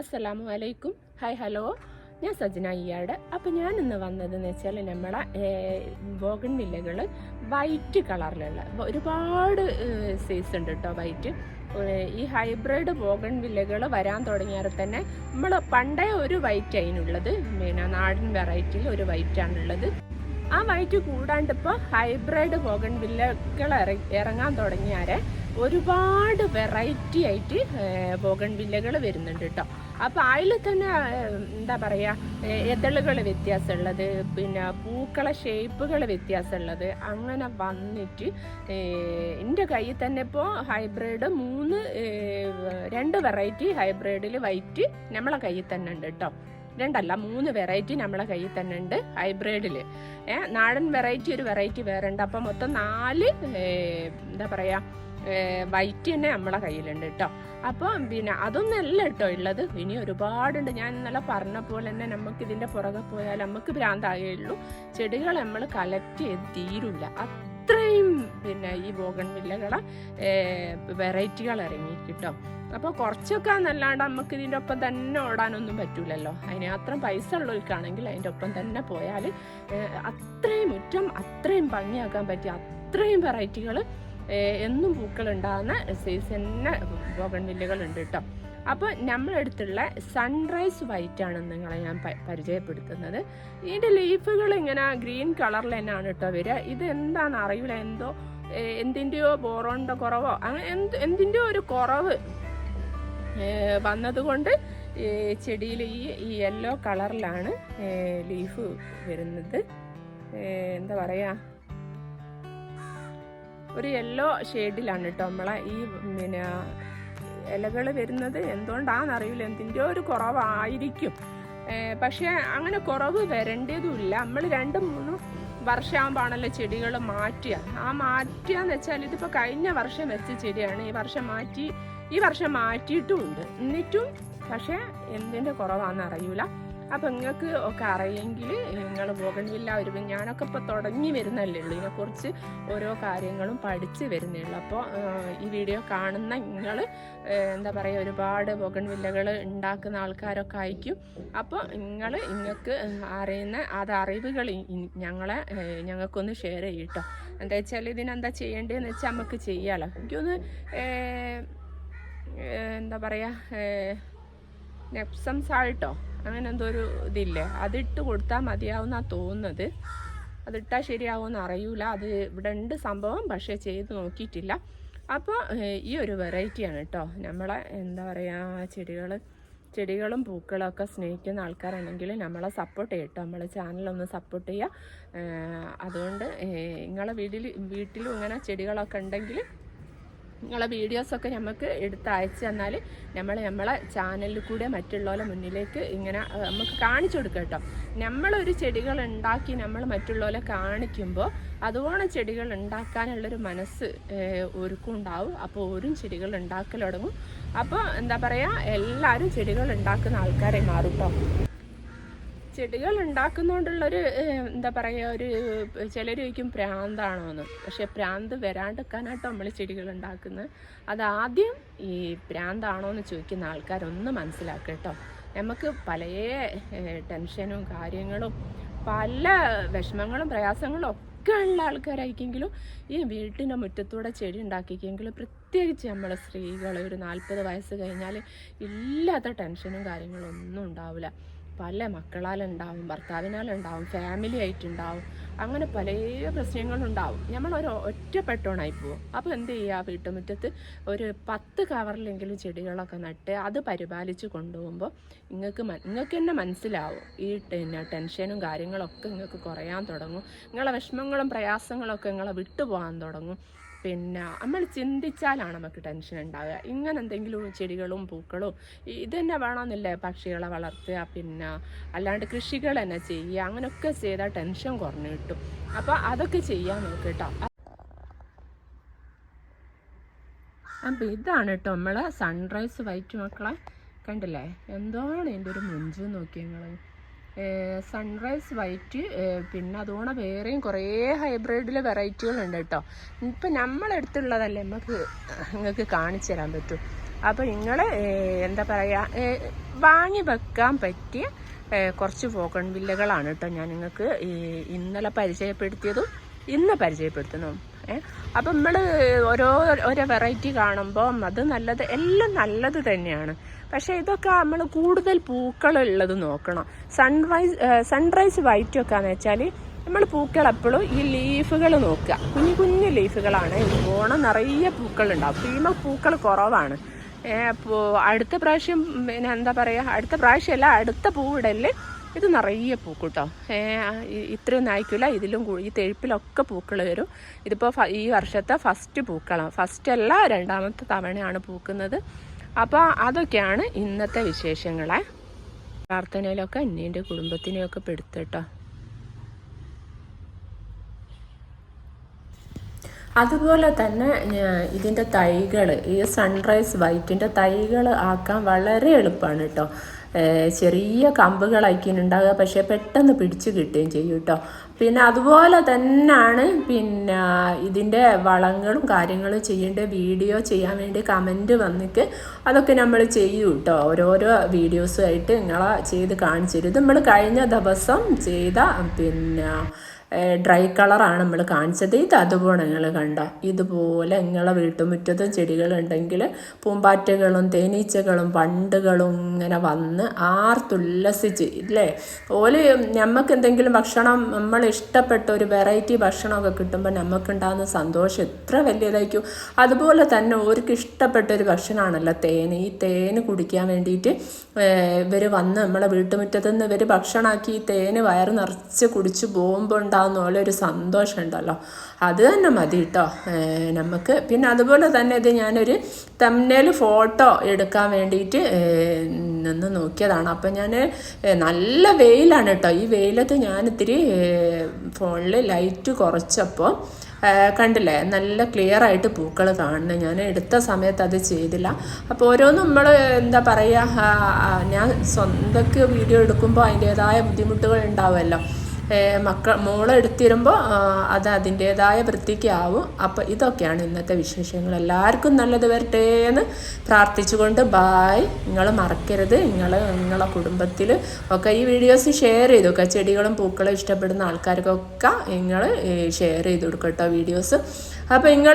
അസ്സലാമു അലൈക്കും. Hi hello. ഞാൻ സജന അയ്യാട് അപ്പം ഞാൻ ഇന്ന് വന്നതെന്ന് വെച്ചാൽ നമ്മളെ ബോഗൺ വില്ലകൾ വൈറ്റ് കളറിലുള്ള ഒരുപാട് സൈസ് ഉണ്ട് കേട്ടോ വൈറ്റ്. ഈ ഹൈബ്രിഡ് ബോഗൺ വില്ലകൾ വരാൻ തുടങ്ങിയാൽ തന്നെ നമ്മൾ പണ്ടേ ഒരു വൈറ്റ് അതിനുള്ളത് പിന്നെ നാടൻ വെറൈറ്റിയിൽ ഒരു വൈറ്റാണുള്ളത് ആ വൈറ്റ് കൂടാണ്ട് ഇപ്പോൾ ഹൈബ്രിഡ് ബോഗൺ വില്ലകൾ ഇറങ്ങാൻ തുടങ്ങിയാരെ ഒരുപാട് വെറൈറ്റി ആയിട്ട് ബോഗൺ വില്ലകൾ വരുന്നുണ്ട് കേട്ടോ അപ്പോൾ അതിൽ തന്നെ എന്താ പറയുക എതളുകൾ വ്യത്യാസമുള്ളത് പിന്നെ പൂക്കളെ ഷേപ്പുകൾ വ്യത്യാസമുള്ളത്. അങ്ങനെ വന്നിട്ട് എന്റെ കയ്യിൽ തന്നെ ഇപ്പോൾ ഹൈബ്രിഡ് മൂന്ന് രണ്ട് വെറൈറ്റി ഹൈബ്രിഡിൽ വൈറ്റ് നമ്മളെ കയ്യിൽ തന്നെ ഉണ്ട് കേട്ടോ രണ്ടല്ല മൂന്ന് വെറൈറ്റി നമ്മളെ കയ്യിൽ തന്നെ ഉണ്ട് ഹൈബ്രിഡിൽ നാടൻ വെറൈറ്റി ഒരു വെറൈറ്റി വേറെ ഉണ്ട് അപ്പം മൊത്തം നാല് എന്താ പറയുക വൈറ്റ് തന്നെ നമ്മളെ കയ്യിലുണ്ട് കേട്ടോ അപ്പം പിന്നെ അതൊന്നല്ല കേട്ടോ ഉള്ളത്. ഇനി ഒരുപാടുണ്ട്. ഞാൻ ഇന്നലെ പറഞ്ഞ പോലെ തന്നെ നമുക്ക് ഇതിന്റെ പുറകെ പോയാൽ നമുക്ക് ഭ്രാന്താകുള്ളൂ ചെടികൾ നമ്മൾ കളക്ട് ചെയ്ത് തീരില്ല അത്രയും പിന്നെ ഈ ബോഗൺ വില്ലകളെ വെറൈറ്റികൾ ഇറങ്ങി കിട്ടോ അപ്പോൾ കുറച്ചൊക്കെ എന്നല്ലാണ്ട് നമുക്ക് ഇതിന്റെ ഒപ്പം തന്നെ ഓടാനൊന്നും പറ്റൂലല്ലോ. അതിന് അത്രയും പൈസ ഉള്ളവർക്കാണെങ്കിൽ അതിന്റെ ഒപ്പം തന്നെ പോയാൽ അത്രയും മുറ്റം അത്രയും ഭംഗിയാക്കാൻ പറ്റിയ അത്രയും വെറൈറ്റികൾ എന്നും പൂക്കൾ ഉണ്ടാകുന്ന സൈസ് തന്നെ ബോഗൺവില്ലകൾ ഉണ്ട് കേട്ടോ. അപ്പോൾ നമ്മളെടുത്തുള്ള സൺറൈസ് വൈറ്റ് ആണ് നിങ്ങളെ ഞാൻ പരിചയപ്പെടുത്തുന്നത്. ഇതിന്റെ ലീഫുകൾ ഇങ്ങനെ ഗ്രീൻ കളറിൽ തന്നെയാണ് കേട്ടോ വരിക. ഇത് എന്താണെന്ന് അറിയില്ല. എന്തോ എന്തിന്റെയോ ബോറോണിന്റെ കുറവോ അങ്ങനെ എന്ത് എന്തിന്റെയോ ഒരു കുറവ് വന്നതുകൊണ്ട് ചെടിയിൽ ഈ ഈ യെല്ലോ കളറിലാണ് ലീഫ് വരുന്നത്. എന്താ പറയുക ഒരു യെല്ലോ ഷെയ്ഡിലാണ് കേട്ടോ നമ്മളെ ഈ പിന്നെ ഇലകൾ വരുന്നത്. എന്തുകൊണ്ടാണെന്ന് അറിയില്ല എന്തിന്റെ ഒരു കുറവായിരിക്കും. പക്ഷേ അങ്ങനെ കുറവ് വരേണ്ടതുമില്ല. നമ്മൾ രണ്ട് മൂന്ന് വർഷമാകുമ്പോഴാണല്ലോ ചെടികൾ മാറ്റുക. ആ മാറ്റുക എന്ന് വെച്ചാൽ ഇതിപ്പോൾ കഴിഞ്ഞ വർഷം വെച്ച ചെടിയാണ്. ഈ വർഷം മാറ്റി ഈ വർഷം മാറ്റിയിട്ടുമുണ്ട്. എന്നിട്ടും പക്ഷേ എന്തിന്റെ കുറവാണെന്ന് അറിയൂല അപ്പം നിങ്ങൾക്ക് ഒക്കെ അറിയെങ്കിൽ നിങ്ങൾ ബോഗൺവില്ല ഒരു ഞാനൊക്കെ ഇപ്പോൾ തുടങ്ങി വരുന്നല്ലേ ഉള്ളൂ. ഇതിനെക്കുറിച്ച് ഓരോ കാര്യങ്ങളും പഠിച്ച് വരുന്നേ ഉള്ളൂ. അപ്പോൾ ഈ വീഡിയോ കാണുന്ന നിങ്ങൾ എന്താ പറയുക ഒരുപാട് ബോഗൺവില്ലകൾ ഉണ്ടാക്കുന്ന ആൾക്കാരൊക്കെ ആയിരിക്കും. അപ്പോൾ നിങ്ങൾ നിങ്ങൾക്ക് അറിയുന്ന അത് അറിവുകൾ ഞങ്ങളെ ഞങ്ങൾക്കൊന്ന് ഷെയർ ചെയ്യട്ടോ. എന്താ വെച്ചാൽ ഇതിനെന്താ ചെയ്യേണ്ടതെന്ന് വെച്ചാൽ നമുക്ക് ചെയ്യാമല്ലോ എനിക്കൊന്ന് എന്താ പറയുക നെപ്സം സാൾട്ടോ അങ്ങനെ എന്തോ ഒരു ഇതില്ലേ? അതിട്ട് കൊടുത്താൽ മതിയാവുന്ന തോന്നുന്നത്. അതിട്ടാൽ ശരിയാവുമെന്ന് അറിയൂല. അത് ഇവിടെ ഉണ്ട് സംഭവം പക്ഷേ ചെയ്ത് നോക്കിയിട്ടില്ല. അപ്പോൾ ഈ ഒരു വെറൈറ്റിയാണ് കേട്ടോ നമ്മളെ എന്താ പറയുക ചെടികൾ ചെടികളും പൂക്കളും ഒക്കെ സ്നേഹിക്കുന്ന ആൾക്കാരാണെങ്കിൽ നമ്മളെ സപ്പോർട്ട് ചെയ്യട്ടോ നമ്മളെ ചാനലൊന്ന് സപ്പോർട്ട് ചെയ്യുക അതുകൊണ്ട് നിങ്ങളെ വീട്ടിൽ വീട്ടിലും ഇങ്ങനെ ചെടികളൊക്കെ ഉണ്ടെങ്കിൽ നിങ്ങളെ വീഡിയോസൊക്കെ നമുക്ക് എടുത്ത് അയച്ചു തന്നാൽ നമ്മൾ നമ്മളെ ചാനലിൽ കൂടെ മറ്റുള്ളവരെ മുന്നിലേക്ക് ഇങ്ങനെ നമുക്ക് കാണിച്ചു കൊടുക്കുക കേട്ടോ. നമ്മളൊരു ചെടികൾ ഉണ്ടാക്കി നമ്മൾ മറ്റുള്ളവരെ കാണിക്കുമ്പോൾ അതുപോലെ ചെടികൾ ഉണ്ടാക്കാനുള്ളൊരു മനസ്സ് ഒരുക്കുണ്ടാവും അപ്പോൾ ഓരും ചെടികൾ ഉണ്ടാക്കൽ തുടങ്ങും. അപ്പോൾ എന്താ പറയുക എല്ലാവരും ചെടികൾ ഉണ്ടാക്കുന്ന ആൾക്കാരെ മാറും കേട്ടോ ചെടികൾ ഉണ്ടാക്കുന്നതുകൊണ്ടുള്ളൊരു എന്താ പറയുക ഒരു ചിലർ ചോദിക്കും പ്രാന്താണോ എന്ന് പക്ഷെ പ്രാന്ത് വരാണ്ടിരിക്കാനായിട്ടോ നമ്മൾ ചെടികൾ ഉണ്ടാക്കുന്നത്. അതാദ്യം ഈ പ്രാന്താണോ എന്ന് ചോദിക്കുന്ന ആൾക്കാരൊന്ന് മനസ്സിലാക്കുക കേട്ടോ. നമുക്ക് പല ടെൻഷനും കാര്യങ്ങളും പല വിഷമങ്ങളും പ്രയാസങ്ങളും ഒക്കെ ഉള്ള ആൾക്കാരായിരിക്കെങ്കിലും ഈ വീട്ടിന്റെ മുറ്റത്തൂടെ ചെടി ഉണ്ടാക്കിയെങ്കിലും പ്രത്യേകിച്ച് നമ്മൾ സ്ത്രീകൾ ഒരു നാൽപ്പത് വയസ്സ് കഴിഞ്ഞാൽ ഇല്ലാത്ത ടെൻഷനും കാര്യങ്ങളും ഒന്നും ഉണ്ടാവില്ല. പല മക്കളാലുണ്ടാവും ഭർത്താവിനാലുണ്ടാവും ഫാമിലി ആയിട്ടുണ്ടാവും. അങ്ങനെ പല പ്രശ്നങ്ങളുണ്ടാവും. ഒരു ഒറ്റപ്പെട്ടോണായി പോവും. അപ്പോൾ എന്ത് ചെയ്യുക വീട്ടുമുറ്റത്ത് ഒരു പത്ത് കവറിലെങ്കിലും ചെടികളൊക്കെ നട്ട് അത് പരിപാലിച്ച് കൊണ്ടുപോകുമ്പോൾ നിങ്ങൾക്ക് നിങ്ങൾക്ക് തന്നെ മനസ്സിലാവും. ഈ പിന്നെ ടെൻഷനും കാര്യങ്ങളൊക്കെ നിങ്ങൾക്ക് കുറയാൻ തുടങ്ങും. നിങ്ങളെ വിഷമങ്ങളും പ്രയാസങ്ങളൊക്കെ നിങ്ങളെ വിട്ടുപോകാൻ തുടങ്ങും. പിന്നെ നമ്മൾ ചിന്തിച്ചാലാണ് നമുക്ക് ടെൻഷൻ ഉണ്ടാവുക. ഇങ്ങനെ എന്തെങ്കിലും ചെടികളും പൂക്കളും ഇത് തന്നെ വേണമെന്നില്ല? പക്ഷികളെ വളർത്തുക പിന്നെ അല്ലാണ്ട് കൃഷികൾ തന്നെ ചെയ്യുക അങ്ങനെയൊക്കെ ചെയ്താൽ ടെൻഷൻ കുറഞ്ഞു കിട്ടും. അപ്പോൾ അതൊക്കെ ചെയ്യാൻ നോക്കുക കേട്ടോ. അപ്പം ഇതാണ് കേട്ടോ നമ്മളെ സൺറൈസ് വൈറ്റ് മക്കളെ. കണ്ടില്ലേ? എന്താണ് എന്റെ ഒരു മുഞ്ചു നോക്കി നിങ്ങൾ? സൺറൈസ് വൈറ്റ് പിന്നെ അതുകൊണ്ട് വേറെയും കുറേ ഹൈബ്രിഡിൽ വെറൈറ്റികളുണ്ട് കേട്ടോ. ഇപ്പം നമ്മളെടുത്തുള്ളതല്ലേ നമുക്ക് നിങ്ങൾക്ക് കാണിച്ചു തരാൻ പറ്റും. അപ്പോൾ നിങ്ങൾ എന്താ പറയുക വാങ്ങി വെക്കാൻ പറ്റിയ കുറച്ച് പോക്കൺ വില്ലകളാണ് കേട്ടോ ഞാൻ നിങ്ങൾക്ക് ഇന്നലെ പരിചയപ്പെടുത്തിയതും ഇന്ന് പരിചയപ്പെടുത്തുന്നതും. അപ്പം നമ്മൾ ഓരോ ഓരോ വെറൈറ്റി കാണുമ്പോൾ അത് നല്ലത് എല്ലാം നല്ലത് തന്നെയാണ്. പക്ഷേ ഇതൊക്കെ നമ്മൾ കൂടുതൽ പൂക്കളുള്ളത് നോക്കണം. സൺറൈസ് സൺറൈസ് വൈറ്റ് ഒക്കെ എന്ന് വെച്ചാൽ നമ്മൾ പൂക്കൾ എപ്പോഴും ഈ ലീഫുകൾ നോക്കുക. കുഞ്ഞു കുഞ്ഞു ലീഫുകളാണ് ഓണം നിറയെ പൂക്കളുണ്ടാവും. ഫീമ പൂക്കൾ കുറവാണ്. അപ്പോൾ അടുത്ത പ്രാവശ്യം പിന്നെ എന്താ പറയുക അടുത്ത പ്രാവശ്യമല്ല അടുത്ത പൂവിടൽ ഇത് നിറയെ പൂക്കൂട്ടോ. ഇത്രയൊന്നും ആയിക്കില്ല ഇതിലും ഈ തെഴുപ്പിലൊക്കെ പൂക്കൾ വരും. ഇതിപ്പോൾ ഈ വർഷത്തെ ഫസ്റ്റ് പൂക്കളാണ് ഫസ്റ്റ് അല്ല രണ്ടാമത്തെ തവണയാണ് പൂക്കുന്നത്. അപ്പോൾ അതൊക്കെയാണ് ഇന്നത്തെ വിശേഷങ്ങളെ. പ്രാർത്ഥനയിലൊക്കെ അന്യന്റെ കുടുംബത്തിനെയൊക്കെ പെടുത്തട്ടോ. അതുപോലെ തന്നെ ഇതിന്റെ തൈകൾ ഈ സൺറൈസ് വൈറ്റിന്റെ തൈകൾ ആക്കാൻ വളരെ എളുപ്പമാണ് കേട്ടോ ചെറിയ കമ്പുകളാക്കിയിട്ടുണ്ടാകുക പക്ഷേ പെട്ടെന്ന് പിടിച്ചു കിട്ടുകയും ചെയ്യും കേട്ടോ പിന്നെ അതുപോലെ തന്നെയാണ് പിന്നെ ഇതിന്റെ വളങ്ങളും കാര്യങ്ങളും ചെയ്യേണ്ട വീഡിയോ ചെയ്യാൻ വേണ്ടി കമന്റ് വന്നിട്ട് അതൊക്കെ നമ്മൾ ചെയ്യും കേട്ടോ ഓരോരോ വീഡിയോസുമായിട്ട് നിങ്ങളെ ചെയ്ത് കാണിച്ചു തരും. നമ്മൾ കഴിഞ്ഞ ദിവസം ചെയ്ത പിന്നെ ഡ്രൈ കളറാണ് നമ്മൾ കാണിച്ചത്. ഇത് അതുപോലെ നിങ്ങൾ കണ്ട ഇതുപോലെ നിങ്ങളെ വീട്ടുമുറ്റത്തും ചെടികളുണ്ടെങ്കിൽ പൂമ്പാറ്റകളും തേനീച്ചകളും പണ്ടുകളും ഇങ്ങനെ വന്ന് ആർത്തുല്ലസിച്ച് ഇല്ലേ? ഓൽ നമുക്ക് എന്തെങ്കിലും ഭക്ഷണം നമ്മൾ ഇഷ്ടപ്പെട്ട ഒരു വെറൈറ്റി ഭക്ഷണമൊക്കെ കിട്ടുമ്പോൾ നമുക്കുണ്ടാകുന്ന സന്തോഷം എത്ര വലിയതായിരിക്കും. അതുപോലെ തന്നെ ഓർക്ക് ഇഷ്ടപ്പെട്ട ഒരു ഭക്ഷണമാണല്ലോ തേൻ. ഈ തേന് കുടിക്കാൻ വേണ്ടിയിട്ട് ഇവർ വന്ന് നമ്മളെ വീട്ടുമുറ്റത്ത് നിന്ന് ഇവർ ഭക്ഷണമാക്കി ഈ തേന് വയറ് നിറച്ച് കുടിച്ച് പോകുമ്പോൾ പോലെ ഒരു സന്തോഷം ഉണ്ടല്ലോ അത് തന്നെ മതി കേട്ടോ നമുക്ക് പിന്നെ അതുപോലെ തന്നെ ഇത് ഞാനൊരു തമ്മിൽ ഫോട്ടോ എടുക്കാൻ വേണ്ടിയിട്ട് നിന്ന് നോക്കിയതാണ്. അപ്പം ഞാൻ നല്ല വെയിലാണ് കേട്ടോ ഈ വെയിലത്ത് ഞാൻ ഇത്തിരി ഫോണിൽ ലൈറ്റ് കുറച്ചപ്പോൾ കണ്ടില്ലേ? നല്ല ക്ലിയർ ആയിട്ട് പൂക്കൾ കാണുന്നത് ഞാൻ എടുത്ത സമയത്ത് അത് ചെയ്തില്ല. അപ്പോൾ ഓരോന്നും നമ്മൾ എന്താ പറയുക ഞാൻ സ്വന്തക്ക് വീഡിയോ എടുക്കുമ്പോൾ അതിന്റേതായ ബുദ്ധിമുട്ടുകൾ ഉണ്ടാവുമല്ലോ. മക്കൾ മോളെ എടുത്തിരുമ്പോൾ അത് അതിന്റേതായ വൃത്തിക്കാവും അപ്പോൾ ഇതൊക്കെയാണ് ഇന്നത്തെ വിശേഷങ്ങൾ. എല്ലാവർക്കും നല്ലത് വരട്ടെ എന്ന് പ്രാർത്ഥിച്ചുകൊണ്ട് ബായ് നിങ്ങൾ മറക്കരുത്. നിങ്ങൾ നിങ്ങളെ കുടുംബത്തിൽ ഒക്കെ ഈ വീഡിയോസ് ഷെയർ ചെയ്തു ഒക്കെ ചെടികളും പൂക്കളും ഇഷ്ടപ്പെടുന്ന ആൾക്കാർക്കൊക്കെ നിങ്ങൾ ഷെയർ ചെയ്ത് കൊടുക്കട്ടോ വീഡിയോസ് അപ്പോൾ നിങ്ങൾ